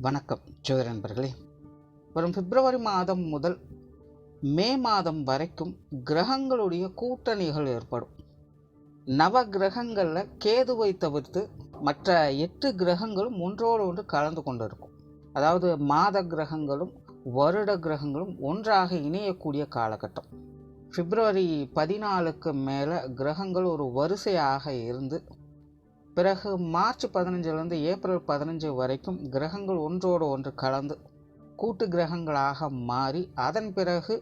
வணக்கம் ஜோதிட நண்பர்களே. வரும் பிப்ரவரி மாதம் முதல் மே மாதம் வரைக்கும் கிரகங்களுடைய கூட்டணிகள் ஏற்படும். நவ கிரகங்களில் கேதுவை தவிர்த்து மற்ற எட்டு கிரகங்களும் ஒன்றோடு ஒன்று கலந்து கொண்டு இருக்கும் அதாவது மாத கிரகங்களும் வருட கிரகங்களும் ஒன்றாக இணையக்கூடிய காலகட்டம். பிப்ரவரி பதினாலுக்கு மேலே கிரகங்கள் ஒரு வரிசையாக இருந்து பிறகு மார்ச் பதினஞ்சிலிருந்து ஏப்ரல் பதினஞ்சு வரைக்கும் கிரகங்கள் ஒன்றோடு ஒன்று கலந்து கூட்டு கிரகங்களாக மாறி அதன் பிறகு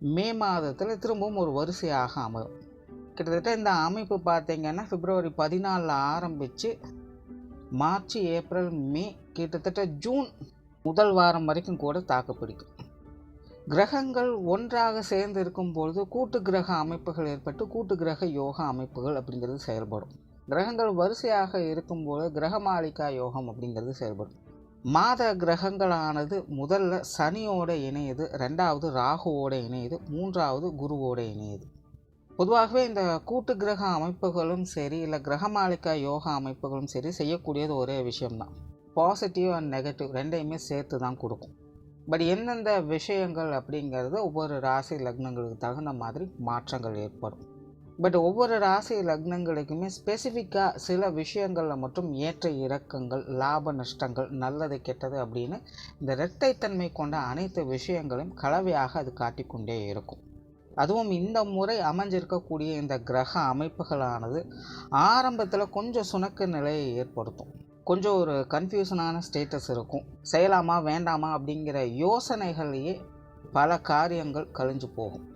மே மாதத்தில் திரும்பவும் ஒரு வரிசையாக அமையும். கிட்டத்தட்ட இந்த அமைப்பு பார்த்திங்கன்னா பிப்ரவரி பதினாலில் ஆரம்பித்து மார்ச் ஏப்ரல் மே கிட்டத்தட்ட ஜூன் முதல் வாரம் வரைக்கும் கூட தாக்குப்பிடிக்கும் கிரகங்கள் ஒன்றாக சேர்ந்து இருக்கும் பொழுது கூட்டு கிரக அமைப்புகள் ஏற்பட்டு கூட்டு கிரக யோகா அமைப்புகள் அப்படிங்கிறது செயல்படும். கிரகங்கள் வரிசையாக இருக்கும்போது கிரகமாளிகா யோகம் அப்படிங்கிறது செயல்படும். மாத கிரகங்களானது முதல்ல சனியோட இணையுது ரெண்டாவது ராகுவோட இணையுது மூன்றாவது குருவோட இணையுது. பொதுவாகவே இந்த கூட்டு கிரக அமைப்புகளும் சரி இல்லை கிரகமாளிகா யோகா அமைப்புகளும் சரி செய்யக்கூடியது ஒரே விஷயம்தான். பாசிட்டிவ் அண்ட் நெகட்டிவ் ரெண்டையுமே சேர்த்து தான் கொடுக்கும். பட் எந்தெந்த விஷயங்கள் அப்படிங்கிறது ஒவ்வொரு ராசி லக்னங்களுக்கு தகுந்த மாதிரி மாற்றங்கள் ஏற்படும். பட் ஒவ்வொரு ராசி லக்னங்களுக்குமே ஸ்பெசிஃபிக்காக சில விஷயங்களில் மட்டும் ஏற்ற இறக்கங்கள் லாப நஷ்டங்கள் நல்லது கெட்டது அப்படின்னு இந்த இரட்டைத்தன்மை கொண்ட அனைத்து விஷயங்களையும் கலவையாக அது காட்டிக்கொண்டே இருக்கும். அதுவும் இந்த முறை அமைஞ்சிருக்கக்கூடிய இந்த கிரக அமைப்புகளானது ஆரம்பத்தில் கொஞ்சம் சுணக்க நிலையை ஏற்படுத்தும். கொஞ்சம் ஒரு கன்ஃபியூஷனான ஸ்டேட்டஸ் இருக்கும். செய்யலாமா வேண்டாமா அப்படிங்கிற யோசனைகள்லேயே பல காரியங்கள் கழிஞ்சு போகும்.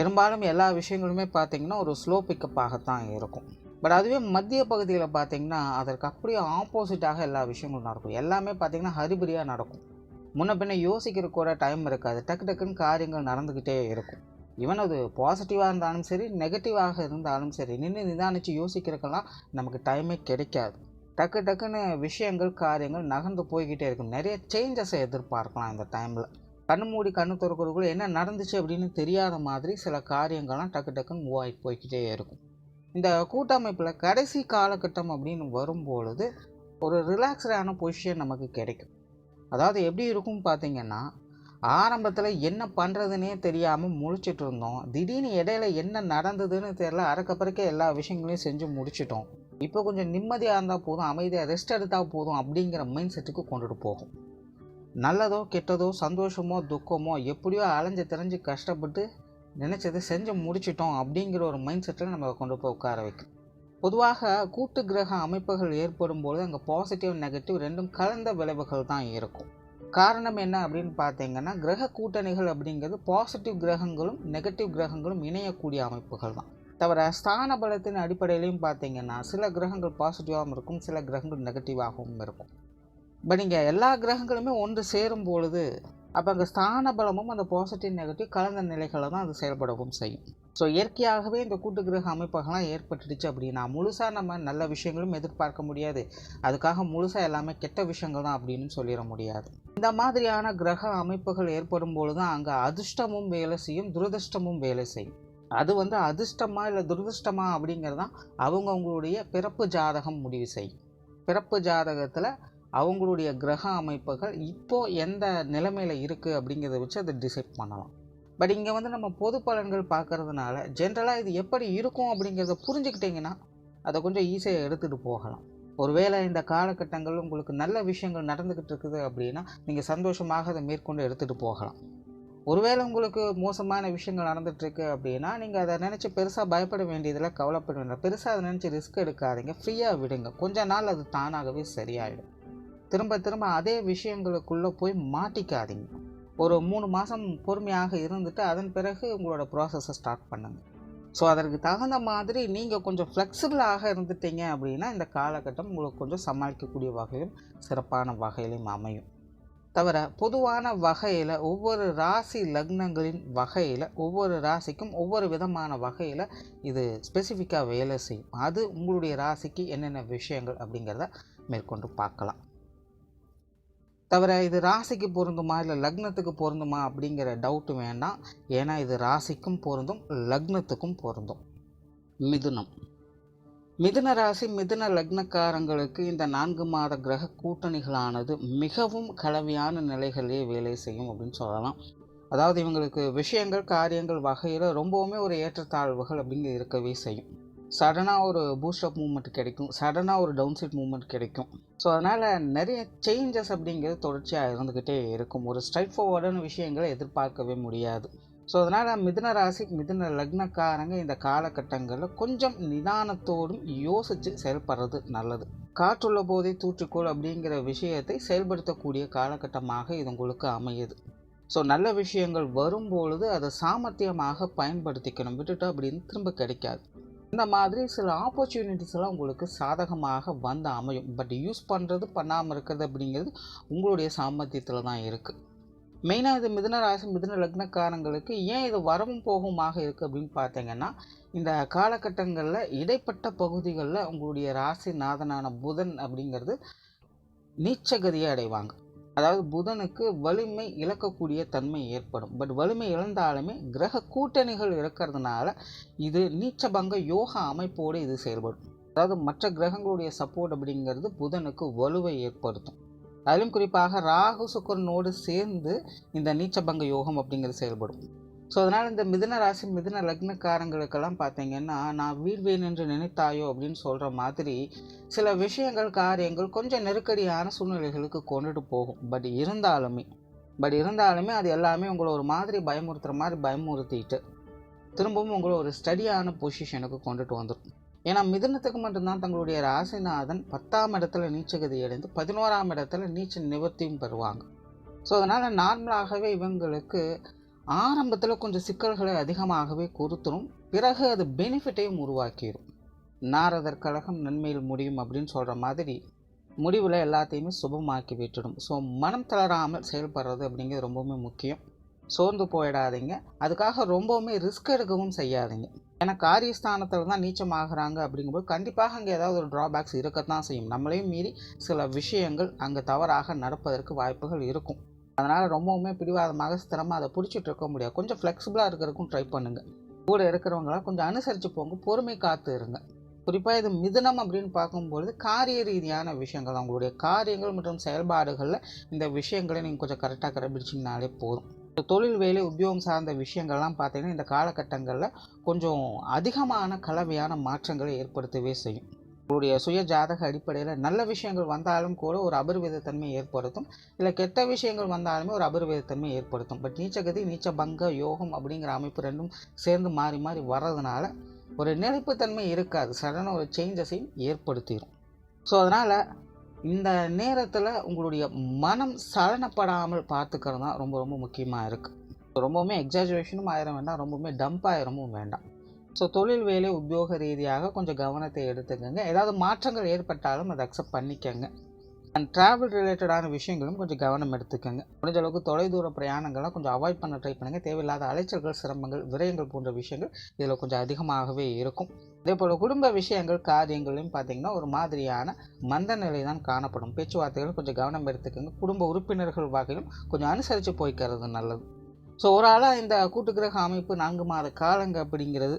பெரும்பாலும் எல்லா விஷயங்களுமே பார்த்திங்கன்னா ஒரு ஸ்லோ பிக்கப்பாகத்தான் இருக்கும். பட் அதுவே மத்திய பகுதியில் பார்த்திங்கன்னா அதற்கு அப்படியே ஆப்போசிட்டாக எல்லா விஷயங்களும் நடக்கும். எல்லாமே பார்த்திங்கன்னா ஹரிபரியாக நடக்கும். முன்ன பின்ன யோசிக்கிற கூட டைம் இருக்காது. டக்கு டக்குன்னு காரியங்கள் நடந்துக்கிட்டே இருக்கும். ஈவன் அது பாசிட்டிவாக இருந்தாலும் சரி நெகட்டிவாக இருந்தாலும் சரி நின்று நிதானித்து யோசிக்கிறதுக்கெல்லாம் நமக்கு டைமே கிடைக்காது. டக்கு டக்குன்னு விஷயங்கள் காரியங்கள் நகர்ந்து போய்கிட்டே இருக்கும். நிறைய சேஞ்சஸை எதிர்பார்க்கலாம் இந்த டைமில் கண் மூடி கண்ணு திறக்கிறதுக்குள்ள என்ன நடந்துச்சு அப்படின்னு தெரியாத மாதிரி சில காரியங்கள்லாம் டக்கு டக்குன்னு மூவ் ஆகிட்டு போய்கிட்டே இருக்கும். இந்த கூட்டமைப்பில் கடைசி காலகட்டம் அப்படின்னு வரும்பொழுது ஒரு ரிலாக்ஸ்டான பொசிஷன் நமக்கு கிடைக்கும். அதாவது எப்படி இருக்கும் பார்த்தீங்கன்னா ஆரம்பத்தில் என்ன பண்ணுறதுனே தெரியாமல் முழிச்சிட்டு இருந்தோம். திடீர்னு இடையில என்ன நடந்ததுன்னு தெரில அறக்கப்பறக்க எல்லா விஷயங்களையும் செஞ்சு முடிச்சிட்டோம். இப்போ கொஞ்சம் நிம்மதியாக இருந்தால் போதும் அமைதியாக ரெஸ்ட் எடுத்தால் போதும் அப்படிங்கிற மைண்ட் செட்டுக்கு கொண்டுட்டு போகும். நல்லதோ கெட்டதோ சந்தோஷமோ துக்கமோ எப்படியோ அலைஞ்சு தெரிஞ்சு கஷ்டப்பட்டு நினச்சதை செஞ்சு முடிச்சிட்டோம் அப்படிங்கிற ஒரு மைண்ட் செட்டில் நம்ம கொண்டு போய் உட்கார வைக்கும் பொதுவாக கூட்டு கிரக அமைப்புகள் ஏற்படும் பொழுது அங்கே பாசிட்டிவ் நெகட்டிவ் ரெண்டும் கலந்த விளைவுகள் தான் இருக்கும். காரணம் என்ன அப்படின்னு பார்த்தீங்கன்னா கிரக கூட்டணிகள் அப்படிங்கிறது பாசிட்டிவ் கிரகங்களும் நெகட்டிவ் கிரகங்களும் இணையக்கூடிய அமைப்புகள் தான். தவிர ஸ்தான பலத்தின் அடிப்படையிலையும் பார்த்தீங்கன்னா சில கிரகங்கள் பாசிட்டிவாகவும் இருக்கும் சில கிரகங்கள் நெகட்டிவாகவும் இருக்கும். இப்போ நீங்கள் எல்லா கிரகங்களுமே ஒன்று சேரும் பொழுது அப்போ அங்கே ஸ்தான பலமும் அந்த பாசிட்டிவ் நெகட்டிவ் கலந்த நிலைகளை தான் அது செயல்படவும் செய்யும். ஸோ இயற்கையாகவே இந்த கூட்டு கிரக அமைப்புகள்லாம் ஏற்பட்டுடுச்சு அப்படின்னா முழுசாக நம்ம நல்ல விஷயங்களும் எதிர்பார்க்க முடியாது. அதுக்காக முழுசாக எல்லாமே கெட்ட விஷயங்கள் தான் அப்படின்னு சொல்லிட முடியாது. இந்த மாதிரியான கிரக அமைப்புகள் ஏற்படும் பொழுது தான் அங்கே அதிர்ஷ்டமும் வேலை செய்யும் துரதிர்ஷ்டமும் வேலை செய்யும். அது வந்து அதிர்ஷ்டமா இல்லை துரதிர்ஷ்டமா அப்படிங்கிறது தான் அவங்கவுங்களுடைய பிறப்பு ஜாதகம் முடிவு செய்யும். பிறப்பு ஜாதகத்தில் அவங்களுடைய கிரக அமைப்புகள் இப்போது எந்த நிலைமையில் இருக்குது அப்படிங்கிறத வச்சு அதை டிசைட் பண்ணலாம். பட் இங்கே வந்து நம்ம பொது பலன்கள் பார்க்கறதுனால ஜென்ரலாக இது எப்படி இருக்கும் அப்படிங்கிறத புரிஞ்சுக்கிட்டிங்கன்னா அதை கொஞ்சம் ஈஸியாக எடுத்துகிட்டு போகலாம். ஒருவேளை இந்த காலகட்டங்கள் உங்களுக்கு நல்ல விஷயங்கள் நடந்துக்கிட்டு இருக்குது அப்படின்னா நீங்கள் சந்தோஷமாக அதை மேற்கொண்டு எடுத்துகிட்டு போகலாம். ஒருவேளை உங்களுக்கு மோசமான விஷயங்கள் நடந்துகிட்ருக்கு அப்படின்னா நீங்கள் அதை நினச்சி பெருசாக பயப்பட வேண்டியதில் கவலைப்பட வேண்டாம். பெருசாக அதை நினச்சி ரிஸ்க் எடுக்காதீங்க. ஃப்ரீயாக விடுங்க. கொஞ்ச நாள் அது தானாகவே சரியாயிடும். திரும்ப திரும்ப அதே விஷயங்களுக்குள்ளே போய் மாட்டிக்காதீங்க. ஒரு மூணு மாதம் பொறுமையாக இருந்துட்டு அதன் பிறகு உங்களோட ப்ராசஸை ஸ்டார்ட் பண்ணுங்கள் ஸோ அதற்கு தகுந்த மாதிரி நீங்கள் கொஞ்சம் ஃப்ளெக்சிபிளாக இருந்துட்டீங்க அப்படின்னா இந்த காலகட்டம் உங்களுக்கு கொஞ்சம் சமாளிக்கக்கூடிய வகையிலும் சிறப்பான வகையிலும் அமையும். தவிர பொதுவான வகையில் ஒவ்வொரு ராசி லக்னங்களின் வகையில் ஒவ்வொரு ராசிக்கும் ஒவ்வொரு விதமான வகையில் இது ஸ்பெசிஃபிக்காக வேலை செய்யும். அது உங்களுடைய ராசிக்கு என்னென்ன விஷயங்கள் அப்படிங்கிறத மேற்கொண்டு பார்க்கலாம். தவிர இது ராசிக்கு பொருந்துமா? இல்லை லக்னத்துக்கு பொருந்துமா? அப்படிங்கிற டவுட்டு வேண்டாம். ஏன்னா இது ராசிக்கும் பொருந்தும் லக்னத்துக்கும் பொருந்தும். மிதுனம். மிதுன ராசி மிதுன லக்னக்காரங்களுக்கு இந்த நான்கு மாத கிரக கூட்டணிகளானது மிகவும் கலவையான நிலைகளிலே வேலை செய்யும் அப்படின்னு சொல்லலாம். அதாவது இவங்களுக்கு விஷயங்கள் காரியங்கள் வகையில் ரொம்பவுமே ஒரு ஏற்றத்தாழ்வுகள் அப்படிங்க இருக்கவே செய்யும். சடனாக ஒரு பூஸ்ட் அப் மூமெண்ட் கிடைக்கும். சடனாக ஒரு டவுன் சைட் மூமெண்ட் கிடைக்கும். ஸோ அதனால் நிறைய சேஞ்சஸ் அப்படிங்கிறது தொடர்ச்சியாக இருந்துக்கிட்டே இருக்கும். ஒரு ஸ்ட்ரைட் ஃபார்வர்டான விஷயங்களை எதிர்பார்க்கவே முடியாது. ஸோ அதனால் மிதுன ராசி மிதுன லக்னக்காரங்க இந்த காலகட்டங்களில் கொஞ்சம் நிதானத்தோடும் யோசித்து செயல்படுறது நல்லது. காற்றுள்ள போதே தூற்றுக்கோள் அப்படிங்கிற விஷயத்தை செயல்படுத்தக்கூடிய காலகட்டமாக இது உங்களுக்கு அமையுது. ஸோ நல்ல விஷயங்கள் வரும்பொழுது அதை சாமர்த்தியமாக பயன்படுத்திக்கணும். விட்டுட்டு அப்படின்னு திரும்ப கிடைக்காது. இந்த மாதிரி சில ஆப்பர்ச்சுனிட்டிஸ் எல்லாம் உங்களுக்கு சாதகமாக வந்து அமையும். பட் யூஸ் பண்ணுறது பண்ணாமல் இருக்கிறது அப்படிங்கிறது உங்களுடைய சாமர்த்தியத்தில் தான் இருக்குது மெயினாக இது மிதுன ராசி மிதுன லக்னக்காரங்களுக்கு ஏன் இது வரவும் போகுமாக இருக்குது அப்படின்னு பார்த்தீங்கன்னா இந்த காலகட்டங்களில் இடைப்பட்ட பகுதிகளில் உங்களுடைய ராசி நாதனான புதன் அப்படிங்கிறது நீச்சகதியை அடைவாங்க. அதாவது புதனுக்கு வலிமை இழக்கக்கூடிய தன்மை ஏற்படும். பட் வலிமை இழந்தாலுமே கிரக கூட்டணிகள் இருக்கிறதுனால இது நீச்சபங்க யோகா அமைப்போடு இது செயல்படும். அதாவது மற்ற கிரகங்களுடைய சப்போர்ட் அப்படிங்கிறது புதனுக்கு வலுவை ஏற்படுத்தும். அதிலும் குறிப்பாக ராகு சுக்கரனோடு சேர்ந்து இந்த நீச்சபங்க யோகம் அப்படிங்கிறது செயல்படும். ஸோ அதனால் இந்த மிதுன ராசி மிதுன லக்னக்காரங்களுக்கெல்லாம் பார்த்தீங்கன்னா நான் வீழ்வேன் என்று நினைத்தாயோ அப்படின்னு சொல்கிற மாதிரி சில விஷயங்கள் காரியங்கள் கொஞ்சம் நெருக்கடியான சூழ்நிலைகளுக்கு கொண்டுட்டு போகும். பட் இருந்தாலுமே பட் இருந்தாலுமே அது எல்லாமே உங்களை ஒரு மாதிரி பயமுறுத்துகிற மாதிரி பயமுறுத்திட்டு திரும்பவும் உங்களை ஒரு ஸ்டடியான பொசிஷனுக்கு கொண்டுட்டு வந்துடும் ஏன்னா மிதுனத்துக்கு மட்டும்தான் தங்களுடைய ராசிநாதன் பத்தாம் இடத்துல நீச்சகதி அடைந்து பதினோராம் இடத்துல நீச்ச நிவர்த்தியும் பெறுவாங்க. ஸோ அதனால் நார்மலாகவே இவங்களுக்கு ஆரம்பத்தில் கொஞ்சம் சிக்கல்களை அதிகமாகவே கொடுத்துரும் பிறகு அது பெனிஃபிட்டையும் உருவாக்கிடும் நாரதர் கழகம் நன்மையில் முடியும் அப்படின்னு சொல்கிற மாதிரி முடிவில் எல்லாத்தையுமே சுபமாக்கி விட்டுடும். ஸோ மனம் தளராமல் செயல்படுறது அப்படிங்கிறது ரொம்பவுமே முக்கியம். சோர்ந்து போயிடாதீங்க. அதுக்காக ரொம்பவுமே ரிஸ்க் எடுக்கவும் செய்யாதீங்க. ஏன்னா காரியஸ்தானத்தில் தான் நீச்சமாகறாங்க அப்படிங்கும்போது கண்டிப்பாக அங்கே ஏதாவது ஒரு ட்ராபேக்ஸ் இருக்கத்தான் செய்யும். நம்மளையும் மீறி சில விஷயங்கள் அங்கே தவறாக நடப்பதற்கு வாய்ப்புகள் இருக்கும். அதனால் ரொம்பவுமே பிடிவாதமாக ஸ்திரமாக அதை பிடிச்சிட்டு இருக்க முடியாது. கொஞ்சம் ஃப்ளெக்சிபிளாக இருக்கிறதுக்கும் ட்ரை பண்ணுங்கள் கூட இருக்கிறவங்களாம் கொஞ்சம் அனுசரித்து போங்க பொறுமை காத்து இருங்க. குறிப்பாக இது மிதனம் அப்படின்னு பார்க்கும்பொழுது காரிய ரீதியான விஷயங்கள் அவங்களுடைய காரியங்கள் மற்றும் செயல்பாடுகளில் இந்த விஷயங்களை நீங்கள் கொஞ்சம் கரெக்டாக கடைபிடிச்சிங்கனாலே போதும். தொழில் வேலை உத்தியோகம் சார்ந்த விஷயங்கள்லாம் பார்த்தீங்கன்னா இந்த காலகட்டங்களில் கொஞ்சம் அதிகமான கலவையான மாற்றங்களை ஏற்படுத்தவே செய்யும். உங்களுடைய சுய ஜாதக அடிப்படையில் நல்ல விஷயங்கள் வந்தாலும் கூட ஒரு அபரிவிதத்தன்மை ஏற்படுத்தும். இல்லை கெட்ட விஷயங்கள் வந்தாலுமே ஒரு அபரிவிதத்தன்மை ஏற்படுத்தும். பட் நீச்சகதி நீச்ச பங்க யோகம் அப்படிங்கிற அமைப்பு ரெண்டும் சேர்ந்து மாறி மாறி வர்றதுனால ஒரு நிலைப்புத்தன்மை இருக்காது. சடனாக ஒரு சேஞ்சஸையும் ஏற்படுத்திடும் ஸோ அதனால் இந்த நேரத்தில் உங்களுடைய மனம் சலனப்படாமல் பார்த்துக்கிறது தான் ரொம்ப ரொம்ப முக்கியமாக இருக்குது ரொம்பவுமே எக்ஸாஜுவேஷனும் ஆயிரம் வேண்டாம் ரொம்பவுமே டம்ப் ஆயிரமும் வேண்டாம். ஸோ தொழில் வேலை உத்தியோக ரீதியாக கொஞ்சம் கவனத்தை எடுத்துக்கோங்க. ஏதாவது மாற்றங்கள் ஏற்பட்டாலும் அதை அக்செப்ட் பண்ணிக்கோங்க. அண்ட் ட்ராவல் ரிலேட்டடான விஷயங்களும் கொஞ்சம் கவனம் எடுத்துக்கோங்க. முடிஞ்ச அளவுக்கு தொலைதூர பிரயாணங்கள்லாம் கொஞ்சம் அவாய்ட் பண்ண ட்ரை பண்ணுங்கள் தேவையில்லாத அலைச்சல்கள் சிரமங்கள் விரயங்கள் போன்ற விஷயங்கள் இதில் கொஞ்சம் அதிகமாகவே இருக்கும். அதே போல் குடும்ப விஷயங்கள் காரியங்களையும் பார்த்திங்கன்னா ஒரு மாதிரியான மந்த நிலை தான் காணப்படும். பேச்சுவார்த்தைகள் கொஞ்சம் கவனம் எடுத்துக்கோங்க. குடும்ப உறுப்பினர்கள் வகையிலும் கொஞ்சம் அனுசரித்து போய்க்கிறது நல்லது. ஸோ ஒரு ஆளாக இந்த கூட்டுக்கிரக அமைப்பு நான்கு மாத காலங்க அப்படிங்கிறது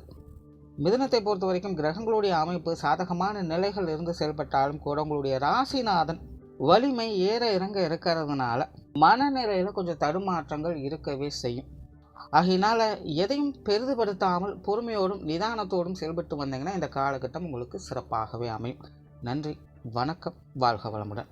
மிதனத்தை பொறுத்த வரைக்கும் கிரகங்களுடைய அமைப்பு சாதகமான நிலைகள் இருந்து செயல்பட்டாலும் கூட உங்களுடைய ராசிநாதன் வலிமை ஏற இறங்க இருக்கிறதுனால மனநிலையில் கொஞ்சம் தடுமாற்றங்கள் இருக்கவே செய்யும். ஆகையினால் எதையும் பெரிதுபடுத்தாமல் பொறுமையோடும் நிதானத்தோடும் செயல்பட்டு வந்தீங்கன்னா இந்த காலகட்டம் உங்களுக்கு சிறப்பாகவே அமையும். நன்றி வணக்கம் வாழ்க வளமுடன்.